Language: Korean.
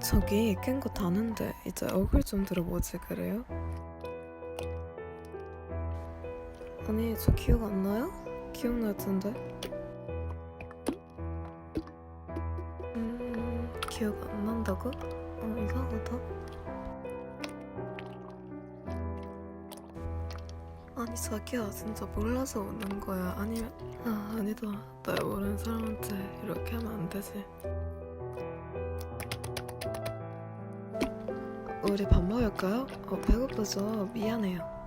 저기 깬 거 다는데 이제 얼굴 좀 들어보지 그래요? 아니 저 기억 안 나요? 기억날 텐데 기억 안 난다고? 어 이상하다 아니 자기야 진짜 몰라서 웃는 거야 아니면 아 아니다 날 모르는 사람한테 이렇게 하면 안 되지 우리 밥 먹을까요? 어, 배고프죠? 미안해요.